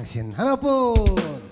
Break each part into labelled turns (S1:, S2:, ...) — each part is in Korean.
S1: Pansin. Harapo!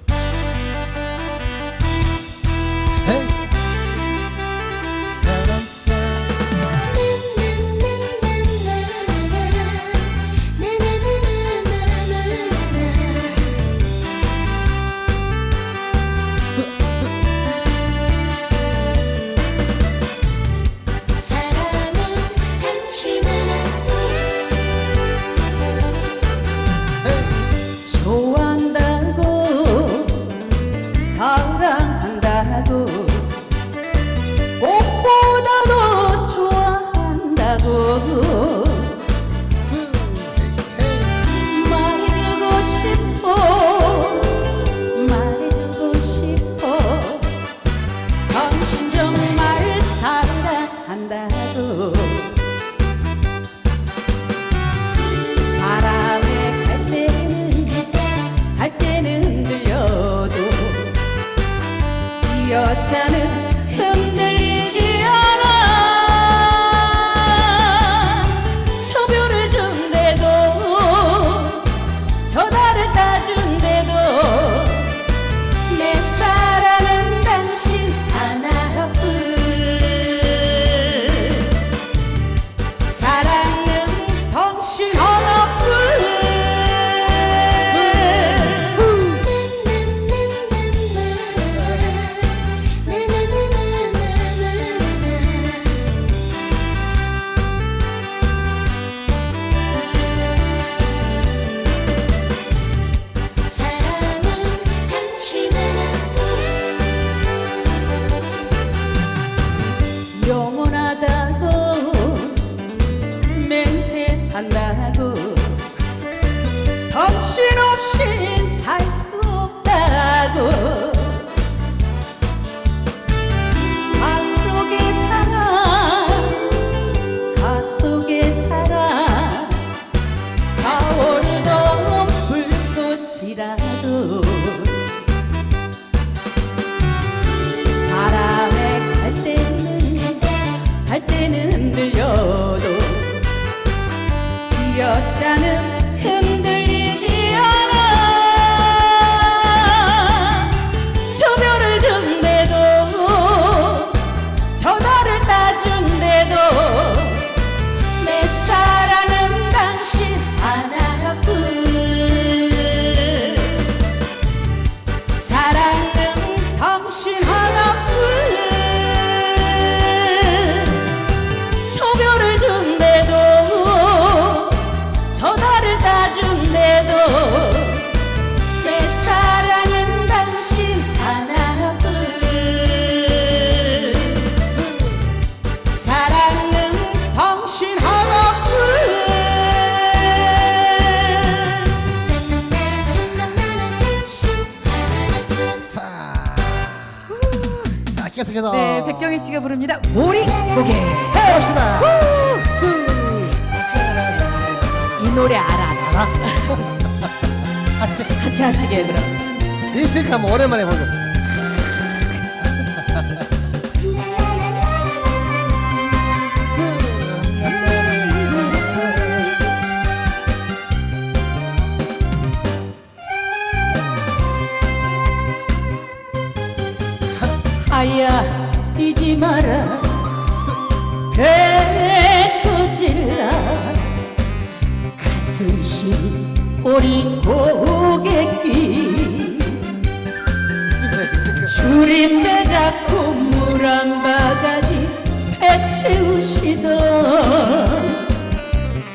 S1: 몇 잔음 흔들 감사합니다. 네, 백경희 씨가 부릅니다. 오리 고개.
S2: 해 갑시다.
S1: 이 노래 알아.
S2: 알아? 같이
S1: 같이 하시게 그럼.
S2: 입식하면 오랜만에 보죠.
S1: 우리 고객이 줄임배 잡고 물 한 바가지 배치우시던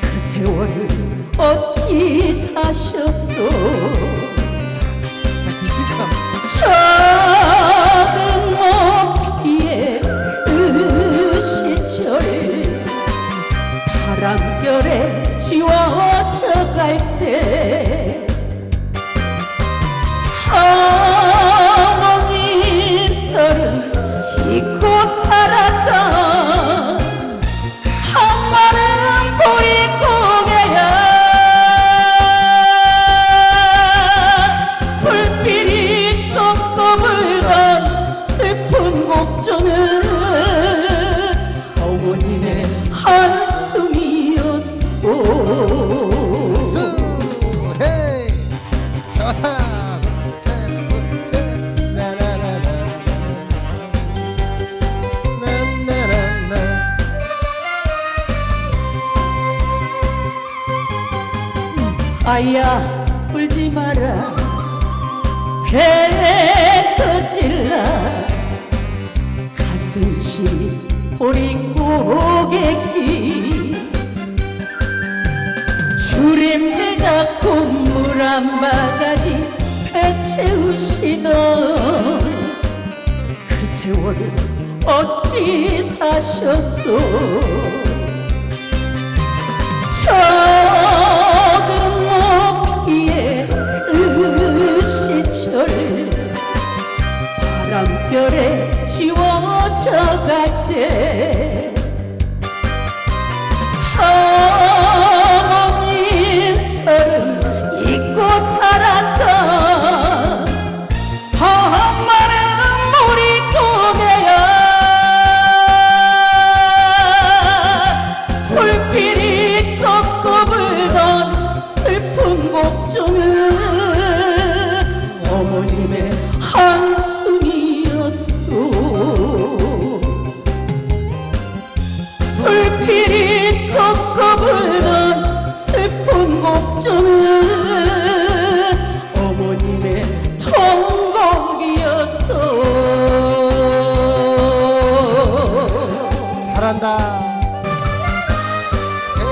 S1: 그 세월을 어찌 사셨소? 작은 높이에 그 시절 바람결에 지워져 갈때 마라 배 터질라. 가슴 시리 보리 고객기. 주림배 잡고 물 한 바가지 배 채우시던 그 세월을 어찌 사셨소 곡조는 어머님의 통곡이었어
S2: 잘한다 헤이.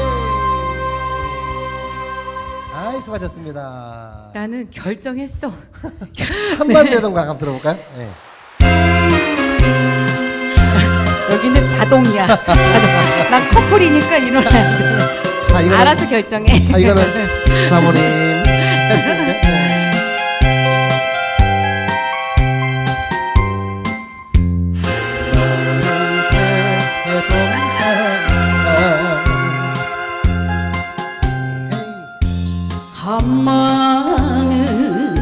S2: 아이 수고하셨습니다
S3: 나는 결정했어.
S2: 한반대동강 한번 들어볼까요? 네.
S3: 여기는 자동이야. 자동. 난 커플이니까 돼.
S2: 자 이거는
S3: 알아서 결정해.
S2: 자 이거는 사모님
S1: 한마는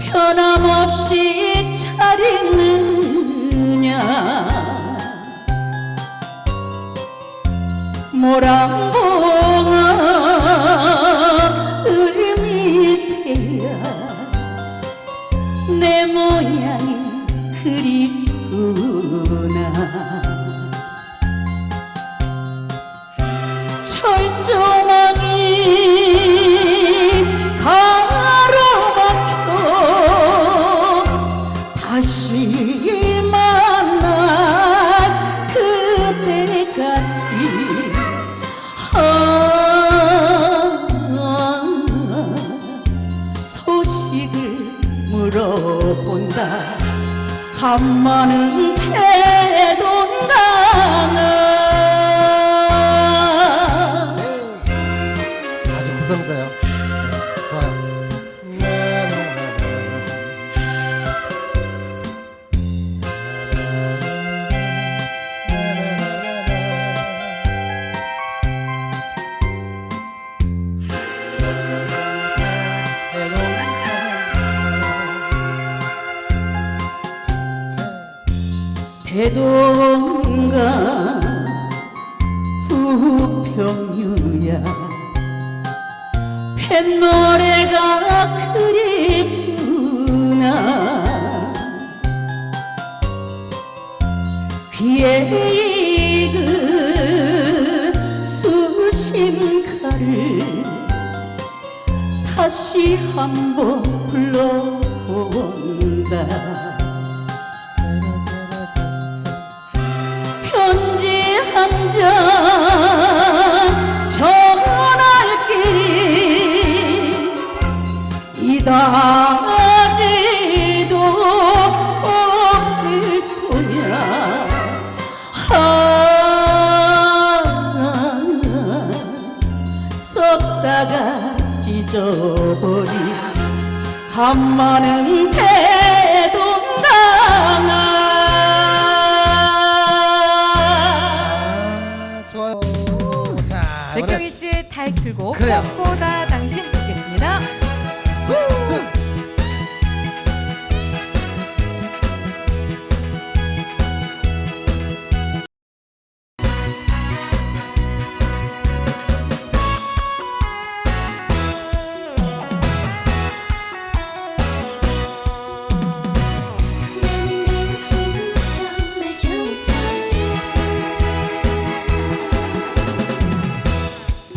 S1: 변함없이 차리느 모란봉아 을 밑에야. 내 모양이 그립구나 소식을 물어본다. 한마는 태동강아 대동강 부평유야. 뱃노래가 그립구나. 귀에 익은 수심가를 다시 한번 불러본다 한마는 대동강아
S2: 아 좋아요 자
S3: 백경희 씨의 타이틀곡
S2: 그래요.
S3: 꽃보다 당신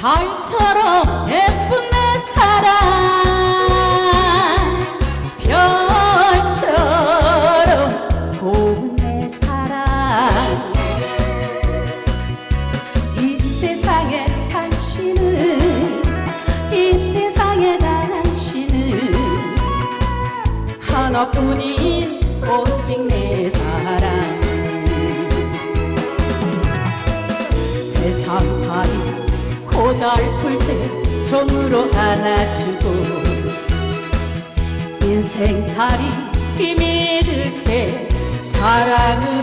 S1: 달처럼 예쁜 내 사랑. 별처럼 고운 내 사랑. 이 세상에 당신은 이 세상에 당신은 하나뿐인 정으로 안아주고 인생살이 힘이 들 때 사랑으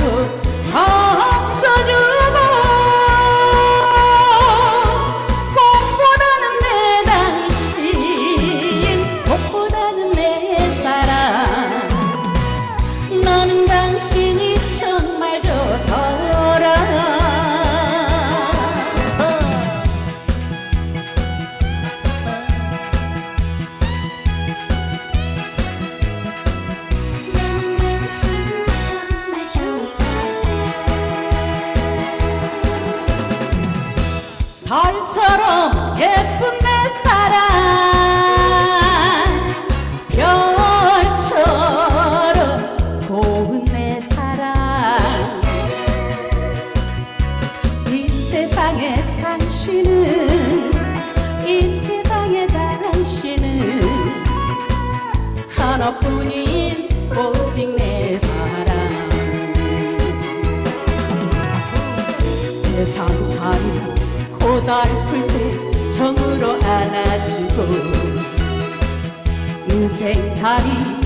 S1: 세상에 당신은 이 세상에 당신은 하나뿐인 오직 내 사랑. 세상살이 고달플 때 정으로 안아주고 인생살이